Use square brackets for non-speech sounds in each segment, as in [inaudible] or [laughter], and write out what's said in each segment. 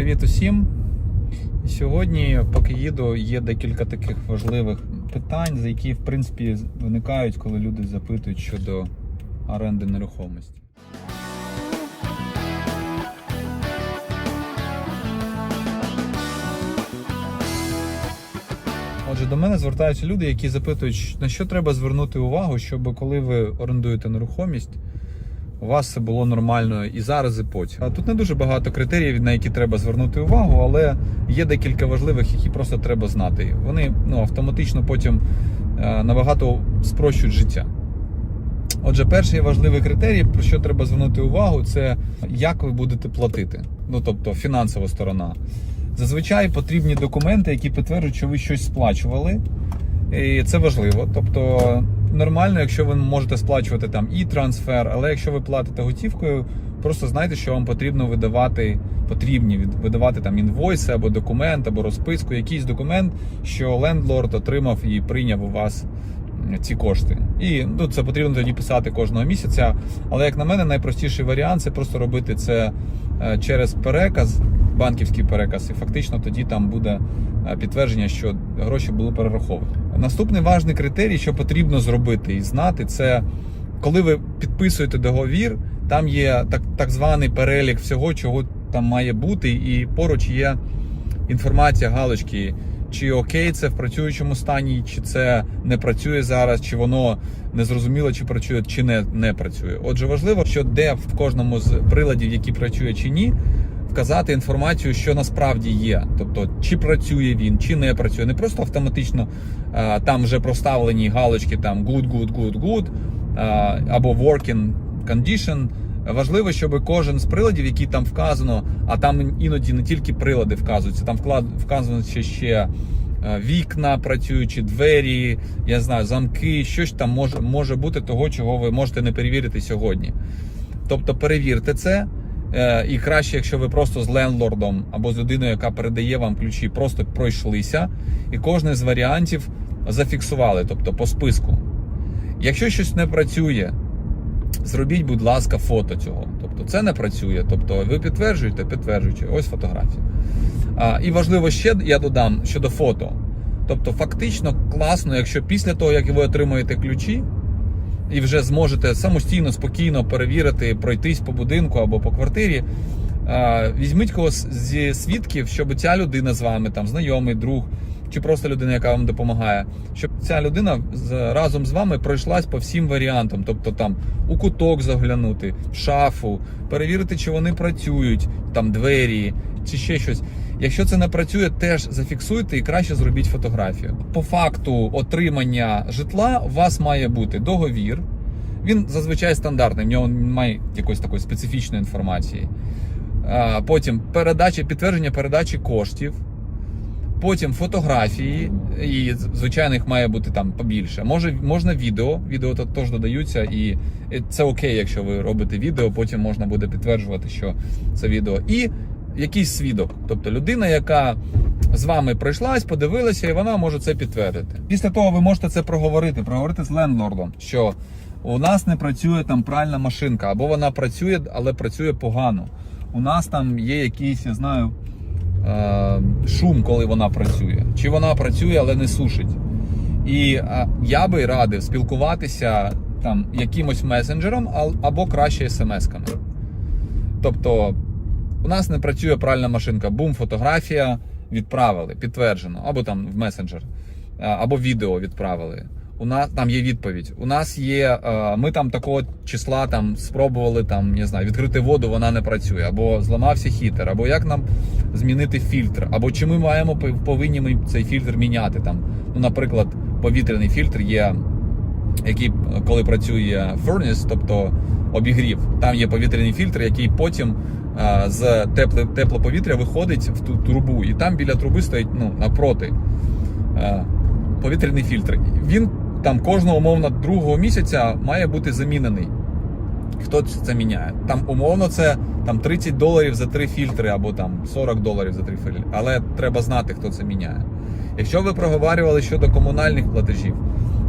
Привіт усім. Сьогодні, поки їду, є декілька таких важливих питань, за які в принципі виникають, коли люди запитують щодо оренди нерухомості. Отже, до мене звертаються люди, які запитують, на що треба звернути увагу, щоб коли ви орендуєте нерухомість, у вас все було нормально і зараз, і потім. Тут не дуже багато критеріїв, на які треба звернути увагу, але є декілька важливих, які просто треба знати. Вони ну, автоматично потім е, набагато спрощують життя. Отже, перший важливий критерій, про що треба звернути увагу, це як ви будете платити. Ну тобто фінансова сторона. Зазвичай потрібні документи, які підтверджують, що ви щось сплачували. І це важливо. Тобто нормально, якщо ви можете сплачувати там і трансфер, але якщо ви платите готівкою, просто знайте, що вам потрібно видавати, потрібні видавати там інвойси або документ, або розписку, якийсь документ, що лендлорд отримав і прийняв у вас ці кошти. І ну, це потрібно тоді писати кожного місяця. Але як на мене, найпростіший варіант це просто робити це е, через переказ, банківський переказ, і фактично тоді там буде е, підтвердження, що гроші були перераховані. Наступний важний критерій, що потрібно зробити і знати, це коли ви підписуєте договір, там є так, так званий перелік всього, чого там має бути, і поруч є інформація галочки. Чи окей це в працюючому стані, чи це не працює зараз, чи воно не зрозуміло, чи працює, чи не, не працює. Отже, важливо, що де в кожному з приладів, які працює чи ні, вказати інформацію, що насправді є. Тобто, чи працює він, чи не працює. Не просто автоматично а, там вже проставлені галочки там good, good, good, good а, або working condition. Важливо, щоб кожен з приладів, який там вказано, а там іноді не тільки прилади вказуються, там вказано ще ще е, вікна, працюючі двері, я знаю, замки, щось там може, може бути того, чого ви можете не перевірити сьогодні. Тобто перевірте це. Е, І краще, якщо ви просто з лендлордом або з людиною, яка передає вам ключі, просто пройшлися, і кожен з варіантів зафіксували, тобто по списку. Якщо щось не працює, зробіть, будь ласка, фото цього. Тобто це не працює. Тобто ви підтверджуєте, підтверджуєте. Ось фотографія. А, і важливо ще я додам щодо фото. Тобто, фактично класно, якщо після того, як ви отримаєте ключі, і вже зможете самостійно, спокійно перевірити, пройтись по будинку або по квартирі. Візьміть когось зі свідків, щоб ця людина з вами, там знайомий, друг, чи просто людина, яка вам допомагає, щоб ця людина разом з вами пройшлась по всім варіантам, тобто там у куток заглянути, в шафу, перевірити, чи вони працюють, там двері, чи ще щось. Якщо це не працює, теж зафіксуйте і краще зробіть фотографію. По факту отримання житла у вас має бути договір. Він зазвичай стандартний, в нього немає якоїсь такої специфічної інформації. Потім передача, підтвердження передачі коштів. Потім фотографії, і звичайно їх має бути там побільше. Може, можна відео. Відео теж додаються, і це окей, якщо ви робите відео, потім можна буде підтверджувати, що це відео. І якийсь свідок, тобто людина, яка з вами прийшлась, подивилася, і вона може це підтвердити. Після того ви можете це проговорити, проговорити з лендлордом, що у нас не працює там пральна машинка, або вона працює, але працює погано. У нас там є якийсь, я знаю, е, шум, коли вона працює, чи вона працює, але не сушить. І я би радив спілкуватися там якимось месенджером або краще смс-ками. Тобто, у нас не працює пральна машинка, бум, фотографія відправили, підтверджено, або там в месенджер, е, або відео відправили. У нас там є відповідь. У нас є. е, Ми там такого числа там спробували там, не знаю, відкрити воду, вона не працює, або зламався хітер, або як нам змінити фільтр, або чи ми маємо повинні ми цей фільтр міняти там. Ну, наприклад, повітряний фільтр є, який коли працює furnace, тобто обігрів, там є повітряний фільтр, який потім е, з тепле, тепле повітря виходить в ту трубу, і там біля труби стоїть ну, напроти повітряний фільтр. Він там кожного умовно другого місяця має бути замінений. Хто це міняє? Там умовно це там 30 доларів за три фільтри, або там 40 доларів за три фільтри. Але треба знати, хто це міняє. Якщо ви проговорювали щодо комунальних платежів,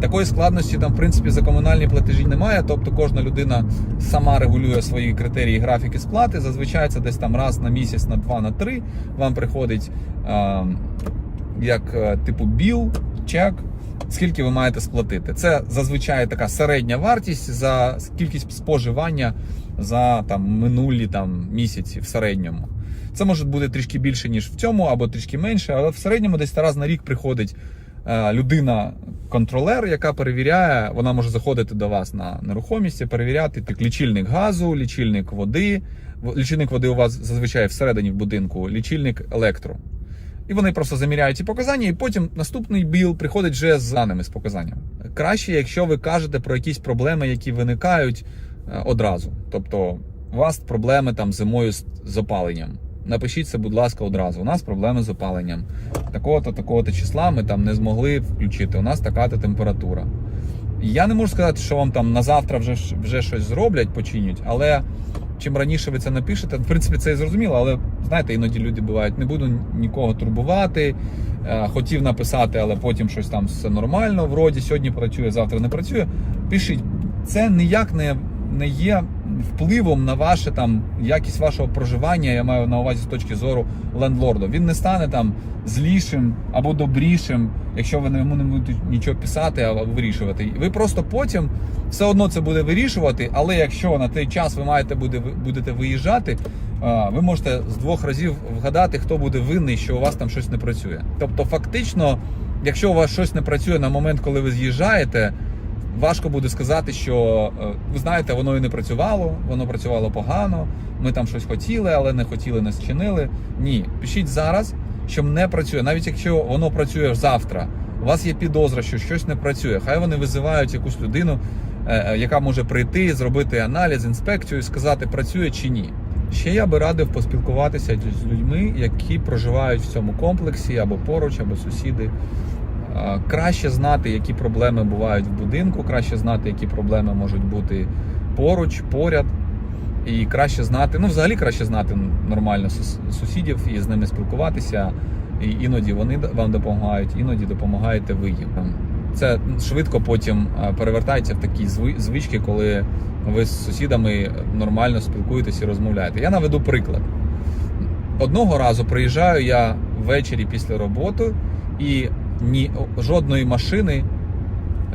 Такої складності там, в принципі, за комунальні платежі немає. Тобто кожна людина сама регулює свої критерії графіки сплати. Зазвичай це десь там раз на місяць, на два, на три. Вам приходить е, як е, типу біл, чек. Скільки ви маєте сплатити? Це зазвичай така середня вартість за кількість споживання за там минулі там місяці в середньому. Це може бути трішки більше, ніж в цьому, або трішки менше, але в середньому десь раз на рік приходить людина-контролер, яка перевіряє, вона може заходити до вас на нерухомість, і перевіряти так, лічильник газу, лічильник води. Лічильник води у вас зазвичай всередині в будинку, лічильник електро. І вони просто заміряють ці показання, і потім наступний біл приходить вже з даними з показаннями. Краще, якщо ви кажете про якісь проблеми, які виникають е, одразу. Тобто, у вас проблеми там зимою з опаленням. Напишіть це, будь ласка, одразу. У нас проблеми з опаленням. Такого-то, такого-то числа ми там не змогли включити. У нас така-то температура. Я не можу сказати, що вам там на завтра вже, вже щось зроблять, починять, але чим раніше ви це напишете, [laughs] в принципі, це і зрозуміло, але знаєте, іноді люди бувають, не буду нікого турбувати. е, Хотів написати, але потім щось там все нормально. Вроді сьогодні працює, завтра не працює. Пишіть, це ніяк не, не є впливом на ваше там якість вашого проживання. Я маю на увазі з точки зору лендлорда. Він не стане там злішим або добрішим, якщо ви йому не будете нічого писати або вирішувати. Ви просто потім все одно це буде вирішувати, але якщо на той час ви маєте буде, будете виїжджати, ви можете з двох разів вгадати, хто буде винний, що у вас там щось не працює. Тобто, фактично, якщо у вас щось не працює на момент, коли ви з'їжджаєте. Важко буде сказати, що е, ви знаєте, воно і не працювало, воно працювало погано. Ми там щось хотіли, але не хотіли, не зчинили. Ні, пишіть зараз, що не працює. Навіть якщо воно працює завтра, у вас є підозра, що щось не працює. Хай вони визивають якусь людину, е, е, яка може прийти, зробити аналіз, інспекцію і сказати, працює чи ні. Ще я би радив поспілкуватися з людьми, які проживають в цьому комплексі або поруч, або сусіди. Краще знати, які проблеми бувають в будинку, краще знати, які проблеми можуть бути поруч, поряд. І краще знати, ну взагалі краще знати нормально сусідів і з ними спілкуватися. І іноді вони вам допомагають, іноді допомагаєте ви їм. Це швидко потім е, перевертається в такі звички, коли ви з сусідами нормально спілкуєтесь і розмовляєте. Я наведу приклад. Одного разу приїжджаю я ввечері після роботи, і ні жодної машини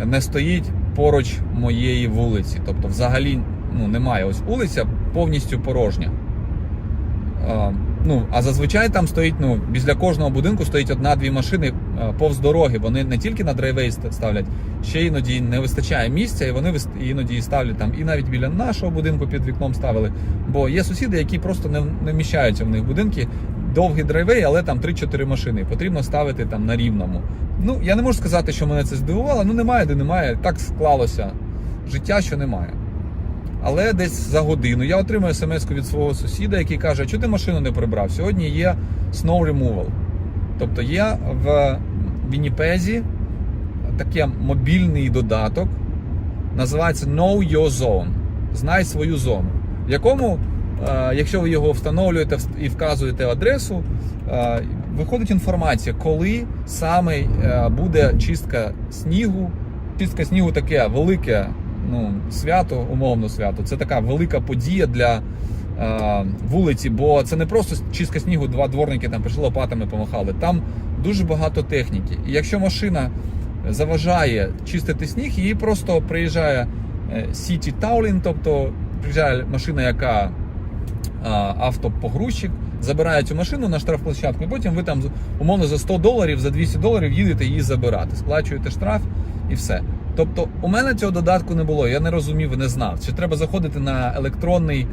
не стоїть поруч моєї вулиці. Тобто, взагалі ну, немає. Ось вулиця повністю порожня. А, ну, а зазвичай там стоїть, ну, біля кожного будинку стоїть одна-дві машини повз дороги. Вони не тільки на драйвей ставлять, ще іноді не вистачає місця, і вони іноді ставлять там, і навіть біля нашого будинку під вікном ставили. Бо є сусіди, які просто не, не вміщаються в них будинки. Довгий драйвей, але там 3-4 машини. Потрібно ставити там на рівному. Ну, я не можу сказати, що мене це здивувало. Ну, немає, де немає. Так склалося життя, що немає. Але десь за годину я отримую смс від свого сусіда, який каже: чого ти машину не прибрав? Сьогодні є snow removal. Тобто є в Вінніпезі таке мобільний додаток, називається Know Your Zone. Знай свою зону, в якому, якщо ви його встановлюєте і вказуєте адресу, е, виходить інформація, коли саме е, буде чистка снігу. Чистка снігу таке велике ну, свято, умовно свято. Це така велика подія для е, вулиці, бо це не просто чистка снігу, два дворники там прийшли лопатами помахали. Там дуже багато техніки. І якщо машина заважає чистити сніг, її просто приїжджає е, City Towling, тобто приїжджає машина, яка автопогрузчик, забирає цю машину на штрафплощадку, і потім ви там умовно за 100 доларів, за 200 доларів їдете її забирати, сплачуєте штраф і все. Тобто, у мене цього додатку не було, я не розумів не знав. Чи треба заходити на електронний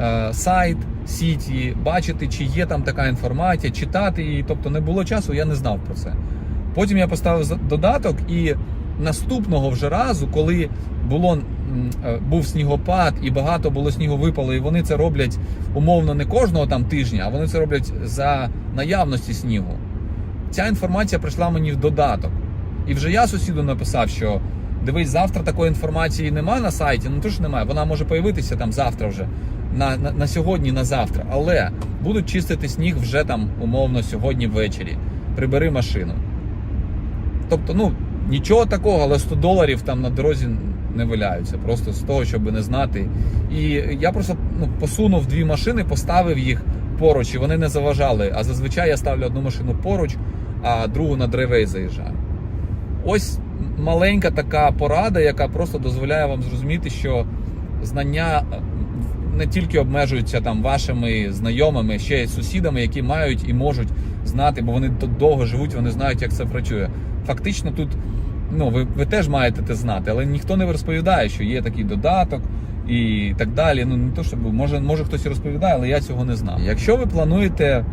е, сайт Сіті, бачити, чи є там така інформація, читати її. Тобто не було часу, я не знав про це. Потім я поставив додаток, і наступного вже разу, коли було, е, був снігопад і багато було снігу випало, і вони це роблять умовно не кожного там тижня, а вони це роблять за наявності снігу. Ця інформація прийшла мені в додаток. І вже я сусіду написав, що дивись, завтра такої інформації немає на сайті. Ну то ж немає. Вона може появитися там завтра вже. На, на, на сьогодні, на завтра. Але будуть чистити сніг вже там умовно сьогодні ввечері. Прибери машину. Тобто, ну, Нічого такого, але 100 доларів там на дорозі не валяються. Просто з того, щоб не знати. І я просто ну, посунув дві машини, поставив їх поруч, і вони не заважали. А зазвичай я ставлю одну машину поруч, а другу на драйвей заїжджаю. Ось маленька така порада, яка просто дозволяє вам зрозуміти, що знання не тільки обмежуються там вашими знайомими, ще й сусідами, які мають і можуть знати, бо вони довго живуть, вони знають, як це працює. Фактично, тут ну ви, ви теж маєте це знати, але ніхто не розповідає, що є такий додаток і так далі. Ну не то, щоб може, може хтось розповідає, але я цього не знав. Якщо ви плануєте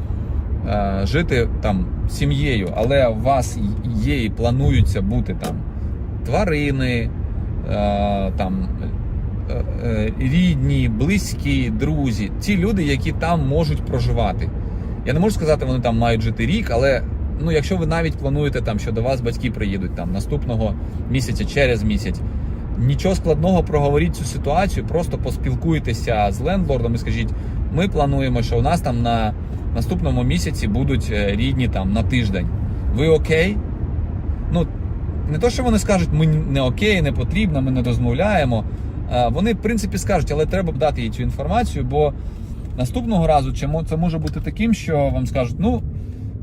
е, жити там сім'єю, але у вас є і плануються бути там тварини, е, там рідні, близькі, друзі, ті люди, які там можуть проживати. Я не можу сказати, вони там мають жити рік, але ну, якщо ви навіть плануєте там, що до вас батьки приїдуть там наступного місяця, через місяць. Нічого складного проговоріть цю ситуацію, просто поспілкуйтеся з лендлордом і скажіть, ми плануємо, що у нас там на наступному місяці будуть е, рідні там на тиждень. Ви окей? Ну, не то, що вони скажуть, ми не окей, не потрібно, ми не розмовляємо. Е, Вони, в принципі, скажуть, але треба б дати їй цю інформацію, бо наступного разу чи мо- це може бути таким, що вам скажуть, ну.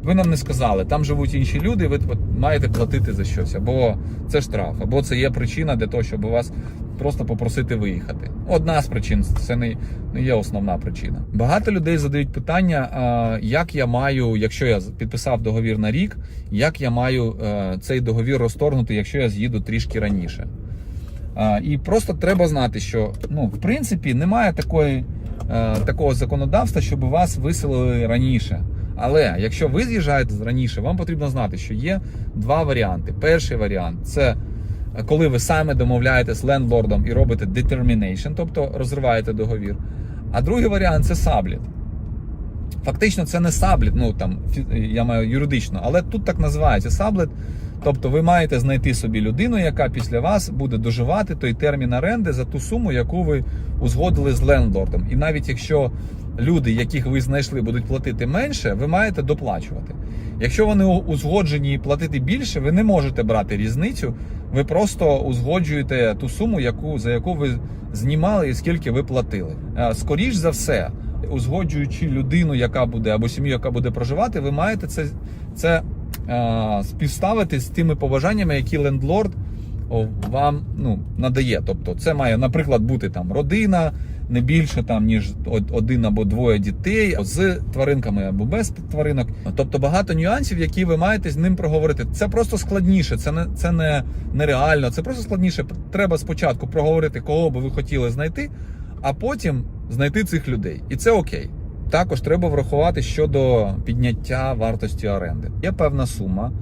Ви нам не сказали, там живуть інші люди, ви маєте платити за щось, або це штраф, або це є причина для того, щоб вас просто попросити виїхати. Одна з причин, це не, є основна причина. Багато людей задають питання, як я маю, якщо я підписав договір на рік, як я маю е, цей договір розторгнути, якщо я з'їду трішки раніше. І просто треба знати, що ну, в принципі немає такої, е, такого законодавства, щоб вас виселили раніше. Але якщо ви з'їжджаєте раніше, вам потрібно знати, що є два варіанти. Перший варіант це коли ви саме домовляєте з лендлордом і робите determination, тобто розриваєте договір. А другий варіант це сабліт. Фактично, це не сабліт, ну там я маю юридично, але тут так називається саблет. Тобто ви маєте знайти собі людину, яка після вас буде доживати той термін оренди за ту суму, яку ви узгодили з лендлордом. І навіть якщо люди, яких ви знайшли, будуть платити менше, ви маєте доплачувати. Якщо вони узгоджені і платити більше, ви не можете брати різницю. Ви просто узгоджуєте ту суму, яку за яку ви знімали і скільки ви платили. Е, Скоріш за все, узгоджуючи людину, яка буде або сім'ю, яка буде проживати, ви маєте це, це співставити з тими побажаннями, які лендлорд вам ну, надає. Тобто, це має, наприклад, бути там родина, не більше там ніж один або двоє дітей з тваринками або без тваринок. Тобто багато нюансів, які ви маєте з ним проговорити. Це просто складніше, це не це не нереально. Це просто складніше. Треба спочатку проговорити, кого би ви хотіли знайти, а потім знайти цих людей. І це окей. Також треба врахувати щодо підняття вартості оренди. Є певна сума,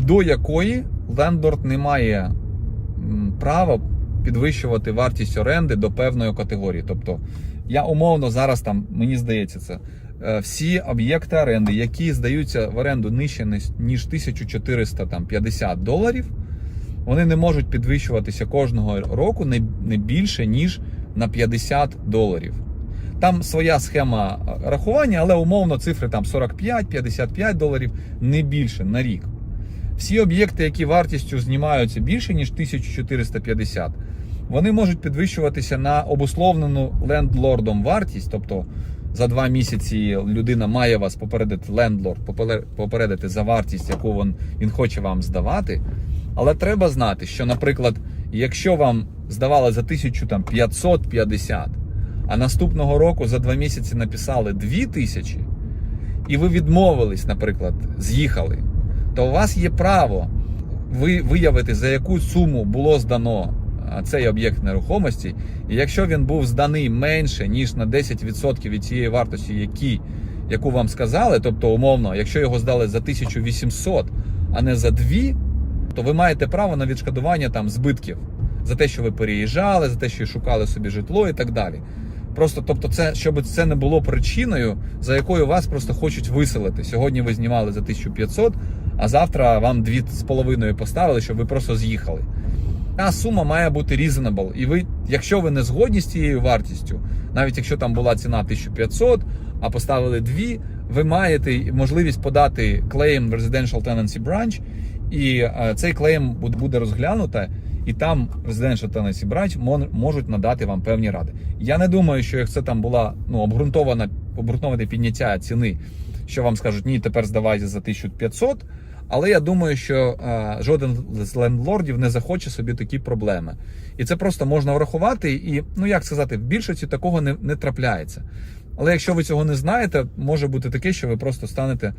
до якої лендлорд не має права підвищувати вартість оренди до певної категорії. Тобто, я умовно зараз там, мені здається, це е, всі об'єкти оренди, які здаються в оренду нижче ніж- ніж 1450 доларів, вони не можуть підвищуватися кожного року не більше ніж на 50 доларів. Там своя схема е, рахування, але умовно цифри там 45-55 доларів, не більше на рік. Всі об'єкти, які вартістю знімаються більше ніж 1450, вони можуть підвищуватися на обусловлену лендлордом вартість, тобто за два місяці людина має вас попередити, лендлорд попередити за вартість, яку він, він хоче вам здавати. Але треба знати, що, наприклад, якщо вам здавали за 1550, а наступного року за два місяці написали 2000, і ви відмовились, наприклад, з'їхали, то у вас є право ви виявити, за яку суму було здано цей об'єкт нерухомості. І якщо він був зданий менше, ніж на 10% від цієї вартості, які, яку вам сказали, тобто, умовно, якщо його здали за 1800, а не за 2, то ви маєте право на відшкодування там збитків за те, що ви переїжджали, за те, що шукали собі житло і так далі. Просто, тобто, це щоб це не було причиною, за якою вас просто хочуть виселити. Сьогодні ви знімали за 1500, а завтра вам 2,5 поставили, щоб ви просто з'їхали. Та сума має бути reasonable. І ви, якщо ви не згодні з цією вартістю, навіть якщо там була ціна 1500, а поставили 2, ви маєте можливість подати claim в Residential Tenancy Branch І е, цей клейм буде розглянуто, і там Residential Tenancy Branch можуть надати вам певні ради. Я не думаю, що як це там була ну, обґрунтована, обґрунтоване підняття ціни, що вам скажуть, ні, тепер здавайте за 1500. Але я думаю, що е, жоден з лендлордів не захоче собі такі проблеми. І це просто можна врахувати. І, ну як сказати, в більшості такого не, не трапляється. Але якщо ви цього не знаєте, може бути таке, що ви просто станете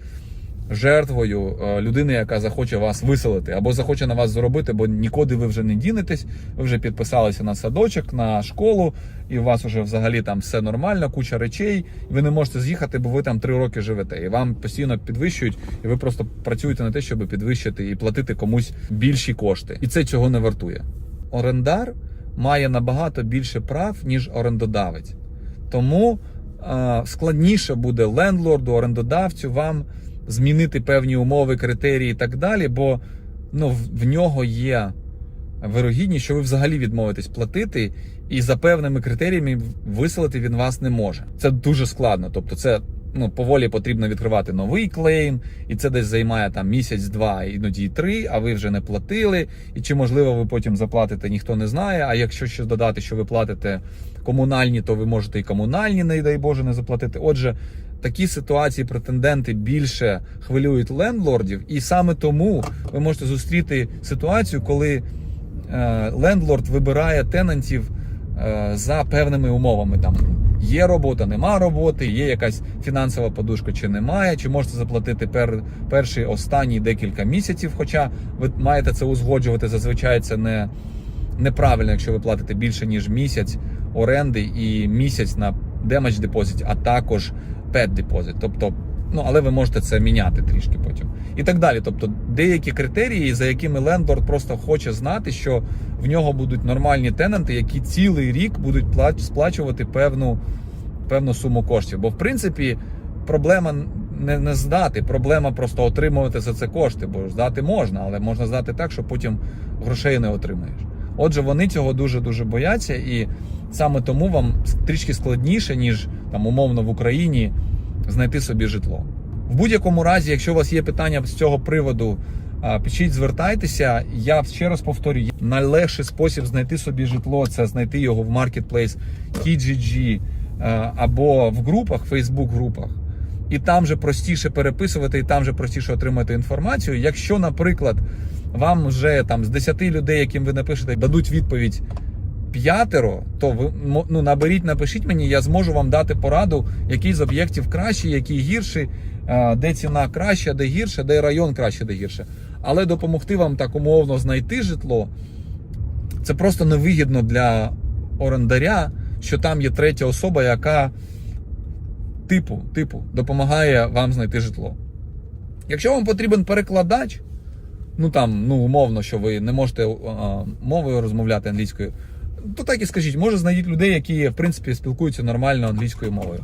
жертвою е, людини, яка захоче вас виселити, або захоче на вас заробити, бо нікуди ви вже не дінетесь. Ви вже підписалися на садочок, на школу, і у вас вже взагалі там все нормально, куча речей. і Ви не можете з'їхати, бо ви там три роки живете. І вам постійно підвищують, і ви просто працюєте на те, щоб підвищити і платити комусь більші кошти. І це цього не вартує. Орендар має набагато більше прав, ніж орендодавець. Тому е, складніше буде лендлорду, орендодавцю вам змінити певні умови, критерії і так далі, бо ну, в, нього є вирогідність, що ви взагалі відмовитесь платити, і за певними критеріями виселити він вас не може. Це дуже складно. Тобто, це ну, поволі потрібно відкривати новий клейм, і це десь займає там місяць-два, іноді три, а ви вже не платили. І чи можливо ви потім заплатите, ніхто не знає. А якщо ще додати, що ви платите комунальні, то ви можете і комунальні, не дай Боже, не заплатити. Отже, такі ситуації претенденти більше хвилюють лендлордів, і саме тому ви можете зустріти ситуацію, коли е, лендлорд вибирає тенантів е, за певними умовами. Там є робота, нема роботи, є якась фінансова подушка чи немає, чи можете заплатити пер, перші останні декілька місяців. Хоча ви маєте це узгоджувати. Зазвичай це не неправильно, якщо ви платите більше ніж місяць оренди і місяць на демедж депозит, а також пет депозит. Тобто, ну але ви можете це міняти трішки потім. І так далі. Тобто, деякі критерії, за якими лендлорд просто хоче знати, що в нього будуть нормальні тенанти, які цілий рік будуть сплачувати певну, певну суму коштів. Бо в принципі проблема не, не здати, проблема просто отримувати за це кошти. Бо здати можна, але можна здати так, що потім грошей не отримаєш. Отже, вони цього дуже дуже бояться, і саме тому вам трішки складніше, ніж там умовно в Україні знайти собі житло. В будь-якому разі, якщо у вас є питання з цього приводу, пишіть, звертайтеся. Я ще раз повторюю, найлегший спосіб знайти собі житло це знайти його в Marketplace е, або в групах, Facebook групах. І там же простіше переписувати, і там же простіше отримати інформацію. Якщо, наприклад, вам вже там з 10 людей, яким ви напишете, дадуть відповідь п'ятеро, то ви ну, наберіть, напишіть мені, я зможу вам дати пораду, який з об'єктів кращий, який гірший, де ціна краща, де гірше, де район краще, де гірше. Але допомогти вам так умовно знайти житло, це просто невигідно для орендаря, що там є третя особа, яка типу, типу допомагає вам знайти житло. Якщо вам потрібен перекладач, ну там, ну умовно, що ви не можете а, мовою розмовляти англійською, то так і скажіть, може знайдіть людей, які в принципі спілкуються нормально англійською мовою.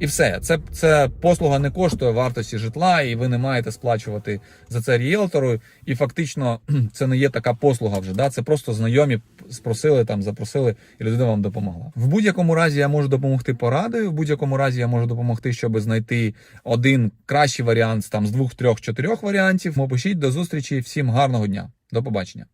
І все, це, це послуга не коштує вартості житла, і ви не маєте сплачувати за це ріелтору. І фактично [clears throat] це не є така послуга вже. Да? Це просто знайомі спросили там, запросили, і людина вам допомогла. В будь-якому разі я можу допомогти порадою. В будь-якому разі я можу допомогти, щоб знайти один кращий варіант там з двох, трьох, чотирьох варіантів. Пишіть до зустрічі. Всім гарного дня. До побачення.